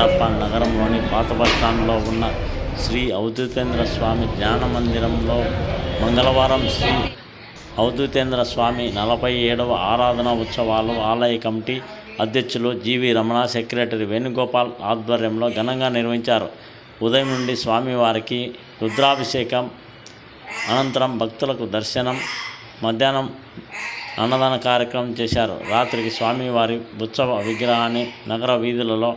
కడప నగరంలోని పాత బస్టాండ్లో ఉన్న శ్రీ అవధూతేంద్ర స్వామి ధ్యాన మందిరంలో మంగళవారం శ్రీ అవధూతేంద్ర స్వామి నలభై ఏడవ ఆరాధన ఉత్సవాలు ఆలయ కమిటీ అధ్యక్షులు జీవి రమణ సెక్రటరీ వేణుగోపాల్ ఆధ్వర్యంలో ఘనంగా నిర్వహించారు. ఉదయం నుండి స్వామివారికి రుద్రాభిషేకం అనంతరం భక్తులకు దర్శనం మధ్యాహ్నం అన్నదాన కార్యక్రమం చేశారు. రాత్రికి స్వామివారి ఉత్సవ విగ్రహాన్ని నగర వీధులలో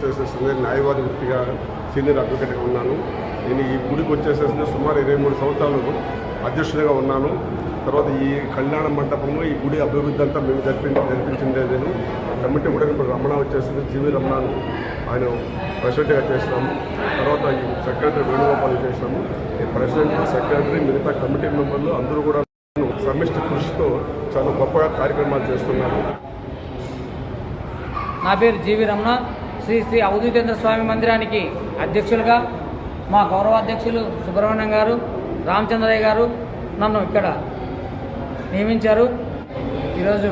అక్కడ వచ్చేసేసింది. న్యాయవాది వృత్తిగా సీనియర్ అడ్వకేట్గా ఉన్నాను. నేను ఈ గుడికి వచ్చేసేసింది సుమారు ఇరవై మూడు సంవత్సరాలు అధ్యక్షుడిగా ఉన్నాను. తర్వాత ఈ కళ్యాణ మండపము ఈ గుడి అభివృద్ధి అంతా మేము జరిపించి జరిపించిందే నేను. కమిటీ కూడా ఇప్పుడు రమణ వచ్చేసింది జీవి రమణను ఆయన ప్రెసిడెంట్గా చేసినాము. తర్వాత ఈ సెక్రటరీ వేణుగోపాల్ చేసినాము. ఈ ప్రెసిడెంట్ సెక్రటరీ మిగతా కమిటీ మెంబర్లు అందరూ కూడా సమిష్టి కృషితో చాలా గొప్పగా కార్యక్రమాలు చేస్తున్నారు. నా పేరు జీవి రమణ. శ్రీ శ్రీ అవధూతేంద్ర స్వామి మందిరానికి అధ్యక్షులుగా మా గౌరవ అధ్యక్షులు సుబ్రహ్మణ్యం గారు రామచంద్రయ్య గారు నన్ను ఇక్కడ నియమించారు. ఈరోజు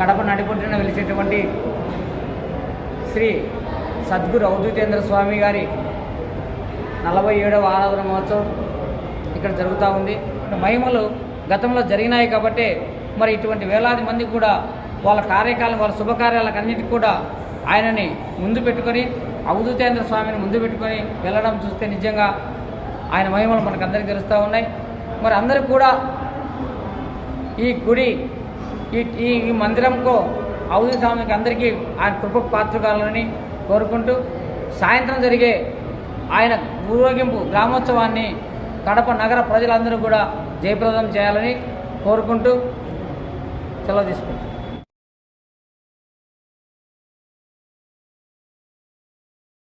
కడప నడిపొట్టున వెలిసేటువంటి శ్రీ సద్గురు అవధూతేంద్ర స్వామి గారి నలభై ఏడవ ఆరాధన మహోత్సవం ఇక్కడ జరుగుతూ ఉంది. మహిమలు గతంలో జరిగినాయి కాబట్టి మరి ఇటువంటి వేలాది మంది కూడా వాళ్ళ కార్యకాలం వాళ్ళ శుభకార్యాలకు అన్నిటికీ కూడా ఆయనని ముందు పెట్టుకొని అవధూతేంద్ర స్వామిని ముందు పెట్టుకొని వెళ్ళడం చూస్తే నిజంగా ఆయన మహిమలు మనకు అందరికీ తెలుస్తూ ఉన్నాయి. మరి అందరూ కూడా ఈ గుడి ఈ ఈ ఈ మందిరంకు అవధి స్వామికి అందరికీ ఆయన కృపకు పాత్రకాలని కోరుకుంటూ సాయంత్రం జరిగే ఆయన ఊరేగింపు గ్రామోత్సవాన్ని కడప నగర ప్రజలందరూ కూడా జయప్రదం చేయాలని కోరుకుంటూ సెలవు తీసుకుంటాం